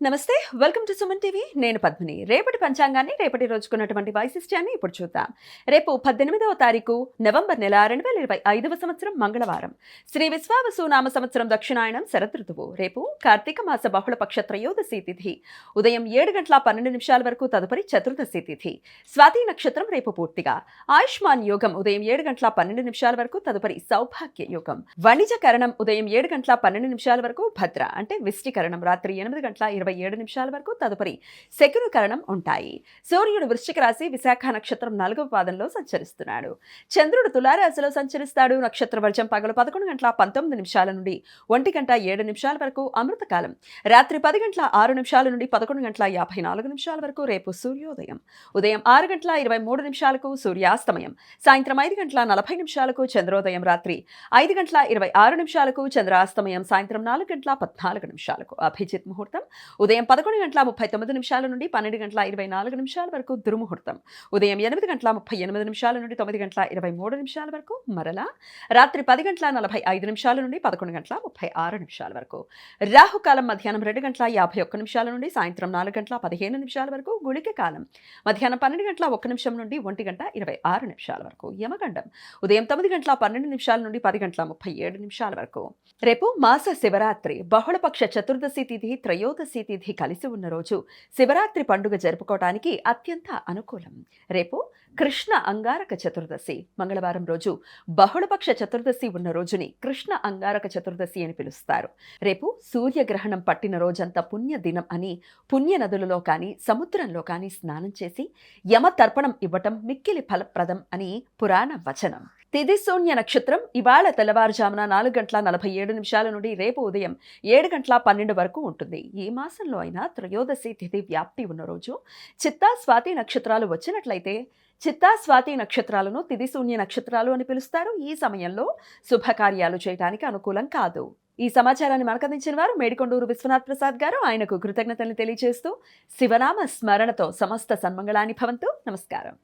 నమస్తే welcome to Suman TV. నేను పద్మిని. రేపటి పంచాంగాన్ని రేపటి రోజుకున్నటువంటి వైశిష్ట్యాన్ని ఇప్పుడు చూద్దాం. రేపు పద్దెనిమిదవ తారీఖు నవంబర్ నెల రెండు వేల ఇరవై ఐదవ సంవత్సరం మంగళవారం. శ్రీ విశ్వావసు నామ సంవత్సరం దక్షిణాయనం శరదృతువు రేపు కార్తీక మాస బహుళపక్ష త్రయోదశి తిథి. ఉదయం ఏడు గంటల పన్నెండు నిమిషాల వరకు తదుపరి చతుర్దశి తిథి. స్వాతి నక్షత్రం రేపు పూర్తిగా. ఆయుష్మాన్ యోగం ఉదయం ఏడు గంటల పన్నెండు నిమిషాల వరకు తదుపరి సౌభాగ్య యోగం. వణిజకరణం ఉదయం ఏడు గంటల పన్నెండు నిమిషాల వరకు భద్ర. అంటే విష్టికరణం రాత్రి ఎనిమిది గంటల ఇరవై ఏడు నిమిషాల వరకు తదుపరి శకునకరణం ఉంటాయి. సూర్యుడు వృశ్చిక రాశి విశాఖ నక్షత్రం నాలుగవ పాదంలో సంచరిస్తున్నాడు. చంద్రుడు తులారాశిలో సంచరిస్తాడు. నక్షత్ర వర్జం పగలు పదకొండు గంటల పంతొమ్మిది నిమిషాల నుండి ఒంటి గంట ఏడు నిమిషాల వరకు అమృతకాలం. రాత్రి పది గంటల ఆరు నిమిషాల నుండి పదకొండు గంటల యాభై నాలుగు నిమిషాల వరకు రేపు సూర్యోదయం. ఉదయం ఆరు గంటల ఇరవై మూడు నిమిషాలకు సూర్యాస్తమయం. సాయంత్రం ఐదు గంటల నలభై నిమిషాలకు చంద్రోదయం రాత్రి ఐదు గంటల ఇరవై ఆరు నిమిషాలకు చంద్రాస్తమయం. సాయంత్రం నాలుగు గంటల పద్నాలుగు నిమిషాలకు. అభిజిత్ ముహూర్తం ఉదయం పదకొండు గంటల ముప్పై తొమ్మిది నిమిషాల నుండి పన్నెండు గంటల ఇరవై నాలుగు నిమిషాల వరకు దుర్ముహూర్తం. ఉదయం ఎనిమిది గంటల ముప్పై ఎనిమిది నిమిషాల నుండి తొమ్మిది గంటల ఇరవై మూడు నిమిషాల వరకు మరలా. రాత్రి పది గంటల నలభై ఐదు నిమిషాల నుండి పదకొండు గంటల ముప్పై ఆరు నిమిషాల వరకు. రాహుకాలం మధ్యాహ్నం రెండు గంటల యాభై ఒక్క నిమిషాల నుండి సాయంత్రం నాలుగు గంటల పదిహేను నిమిషాల వరకు గుళిక కాలం. మధ్యాహ్నం పన్నెండు గంటల ఒక్క నిమిషం నుండి ఒంటి గంట ఇరవై ఆరు నిమిషాల వరకు యమగండం. ఉదయం తొమ్మిది గంటల పన్నెండు నిమిషాల నుండి పది గంటల ముప్పై ఏడు నిమిషాల వరకు. రేపు మాస శివరాత్రి. బహుళపక్ష చతుర్దశి తిథి త్రయోదశి తిథి కలిసి ఉన్న రోజు శివరాత్రి పండుగ జరుపుకోవడానికి అత్యంత అనుకూలం. రేపు కృష్ణ అంగారక చతుర్దశి. మంగళవారం రోజు బహుళపక్ష చతుర్దశి ఉన్న రోజుని కృష్ణ అంగారక చతుర్దశి అని పిలుస్తారు. రేపు సూర్యగ్రహణం పట్టిన రోజంతా పుణ్య దినం అని పుణ్య నదులలో కానీ సముద్రంలో కానీ స్నానం చేసి యమ తర్పణం ఇవ్వటం మిక్కిలి ఫలప్రదం అని పురాణ వచనం. తిథి శూన్య నక్షత్రం ఇవాళ తెల్లవారుజామున నాలుగు గంటల నలభై ఏడు నిమిషాల నుండి రేపు ఉదయం ఏడు గంటల పన్నెండు వరకు ఉంటుంది. ఈ మాసంలో అయినా త్రయోదశి తిథి వ్యాప్తి ఉన్న రోజు చిత్తా స్వాతి నక్షత్రాలు వచ్చినట్లయితే చిత్తా స్వాతి నక్షత్రాలను తిథి శూన్య నక్షత్రాలు అని పిలుస్తారు. ఈ సమయంలో శుభకార్యాలు చేయడానికి అనుకూలం కాదు. ఈ సమాచారాన్ని మనకు అందించిన వారు మేడికొండూరు విశ్వనాథ్ ప్రసాద్ గారు. ఆయనకు కృతజ్ఞతలు తెలియజేస్తూ శివనామ స్మరణతో సమస్త సన్మంగళాన్ని భవంతు. నమస్కారం.